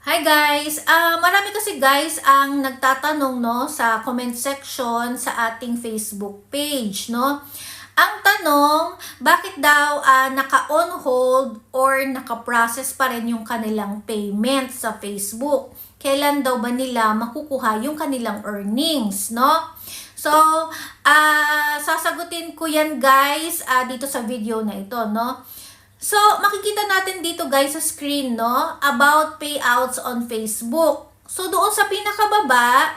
Hi guys! Ah, marami kasi guys ang nagtatanong no sa comment section sa ating Facebook page no. Ang tanong, bakit daw ah, naka-on hold or naka-process pa rin yung kanilang payment sa Facebook? Kailan daw ba nila makukuha yung kanilang earnings, no? So, ah sasagutin ko yan guys ah, dito sa video na ito, no? So, makikita natin dito guys sa screen, no? About payouts on Facebook. So, doon sa pinakababa,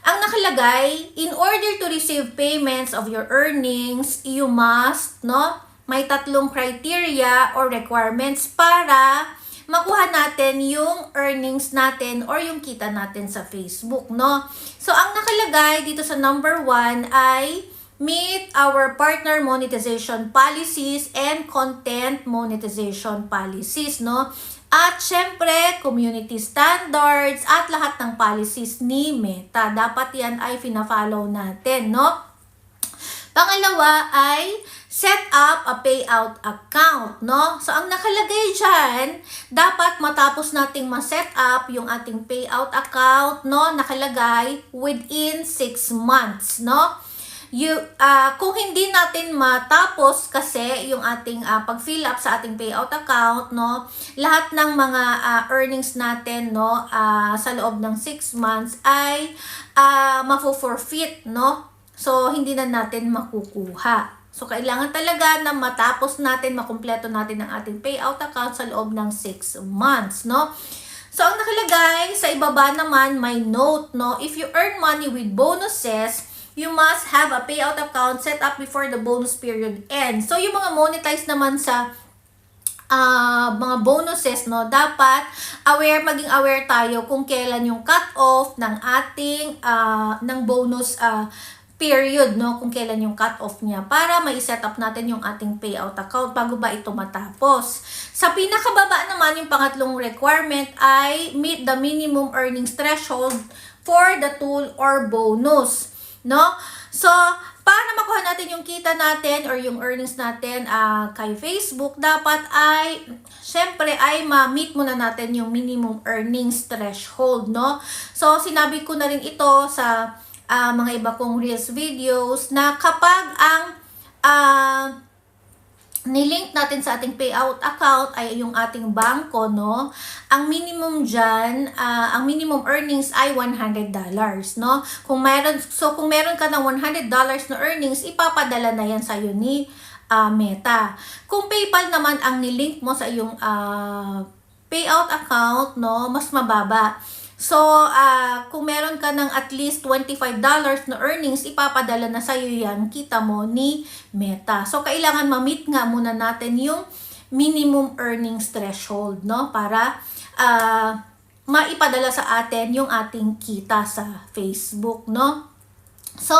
ang nakalagay, in order to receive payments of your earnings, you must, no? May tatlong criteria or requirements para makuha natin yung earnings natin or yung kita natin sa Facebook, no? So, ang nakalagay dito sa number one ay meet our partner monetization policies and content monetization policies, no? At syempre, community standards at lahat ng policies ni Meta. Dapat yan ay fina-follow natin, no? Pangalawa ay set up a payout account, no? So, ang nakalagay dyan, dapat matapos nating ma-set up yung ating payout account, no? Nakalagay within 6 months, no? You uh, kung hindi natin matapos kasi yung ating uh, pag-fill up sa ating payout account no lahat ng mga uh, earnings natin no uh, sa loob ng 6 months ay uh, mafo-forfeit no? So hindi na natin makukuha. So kailangan talaga na matapos natin makumpleto natin ang ating payout account sa loob ng 6 months no? So, ang nakalagay sa ibaba naman, may note, no? If you earn money with bonuses, you must have a payout account set up before the bonus period ends. So, yung mga monetize naman sa uh, mga bonuses, no, dapat aware, maging aware tayo kung kailan yung cut-off ng ating, uh, ng bonus uh, period, no, kung kailan yung cut-off niya para may set up natin yung ating payout account bago ba ito matapos. Sa pinakababa naman, yung pangatlong requirement ay meet the minimum earnings threshold for the tool or bonus no? So, para makuha natin yung kita natin or yung earnings natin uh, kay Facebook, dapat ay, syempre, ay ma-meet muna natin yung minimum earnings threshold, no? So, sinabi ko na rin ito sa uh, mga iba kong Reels videos na kapag ang uh, nilink natin sa ating payout account ay yung ating bangko, no? Ang minimum dyan, uh, ang minimum earnings ay $100, no? Kung meron, so kung meron ka ng $100 na earnings, ipapadala na yan sa'yo ni uh, Meta. Kung PayPal naman ang nilink mo sa iyong uh, payout account, no? Mas mababa. So, uh, kung meron ka ng at least $25 na earnings, ipapadala na sa'yo yan, kita mo, ni Meta. So, kailangan ma-meet nga muna natin yung minimum earnings threshold, no? Para uh, maipadala sa atin yung ating kita sa Facebook, no? So,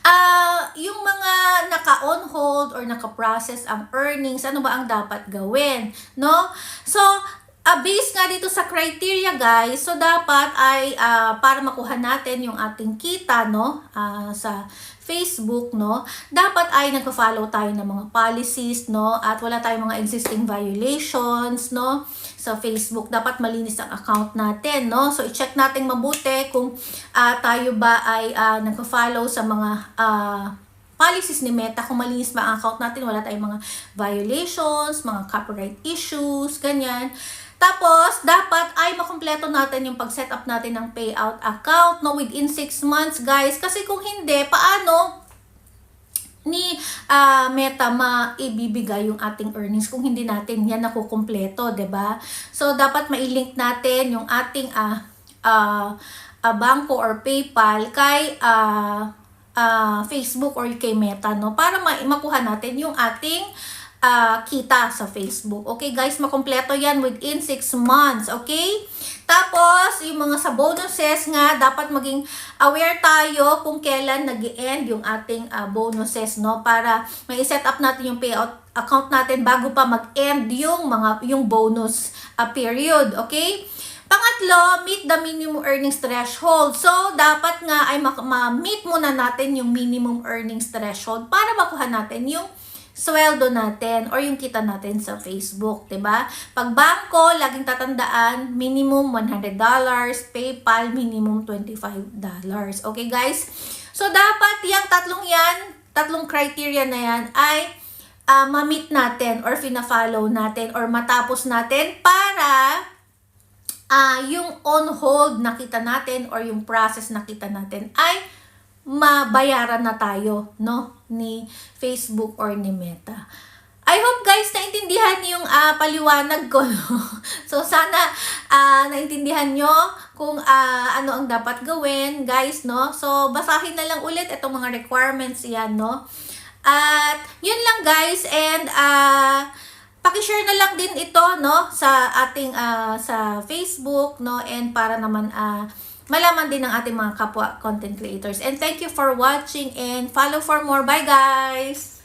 uh, yung mga naka-on hold or naka-process ang earnings, ano ba ang dapat gawin, no? So, uh, based nga dito sa criteria guys, so dapat ay uh, para makuha natin yung ating kita no uh, sa Facebook no, dapat ay nagfo-follow tayo ng mga policies no at wala tayong mga existing violations no sa Facebook. Dapat malinis ang account natin no. So i-check natin mabuti kung uh, tayo ba ay uh, nagfo-follow sa mga uh, policies ni Meta, kung malinis ba ang account natin, wala tayong mga violations, mga copyright issues, ganyan. Tapos, dapat ay makumpleto natin yung pag-set up natin ng payout account no, within 6 months, guys. Kasi kung hindi, paano ni uh, Meta maibibigay yung ating earnings kung hindi natin yan nakukumpleto, ba? So dapat mai-link natin yung ating uh, uh, uh, bangko or PayPal kay uh, uh, Facebook or kay Meta no para ma- makuha natin yung ating uh, kita sa Facebook. Okay guys, makompleto yan within 6 months. Okay? Tapos, yung mga sa bonuses nga, dapat maging aware tayo kung kailan nag end yung ating uh, bonuses, no? Para may set up natin yung payout account natin bago pa mag-end yung mga yung bonus uh, period. Okay? Pangatlo, meet the minimum earnings threshold. So, dapat nga ay ma-meet muna natin yung minimum earnings threshold para makuha natin yung sweldo natin or yung kita natin sa Facebook, 'di ba? Pag bangko, laging tatandaan, minimum $100, PayPal minimum $25. Okay, guys? So dapat yung tatlong 'yan, tatlong criteria na 'yan ay uh, ma-meet natin or fina-follow natin or matapos natin para ah yung on hold na kita natin or yung process na kita natin ay mabayaran na tayo, no? Ni Facebook or ni Meta. I hope guys naintindihan yung ah, paliwanag ko. No? So sana ah, naintindihan nyo kung ah, ano ang dapat gawin, guys, no? So basahin na lang ulit itong mga requirements yan, no? At yun lang guys and ah Paki-share na lang din ito no sa ating ah, sa Facebook no and para naman ah malaman din ng ating mga kapwa content creators. And thank you for watching and follow for more. Bye guys.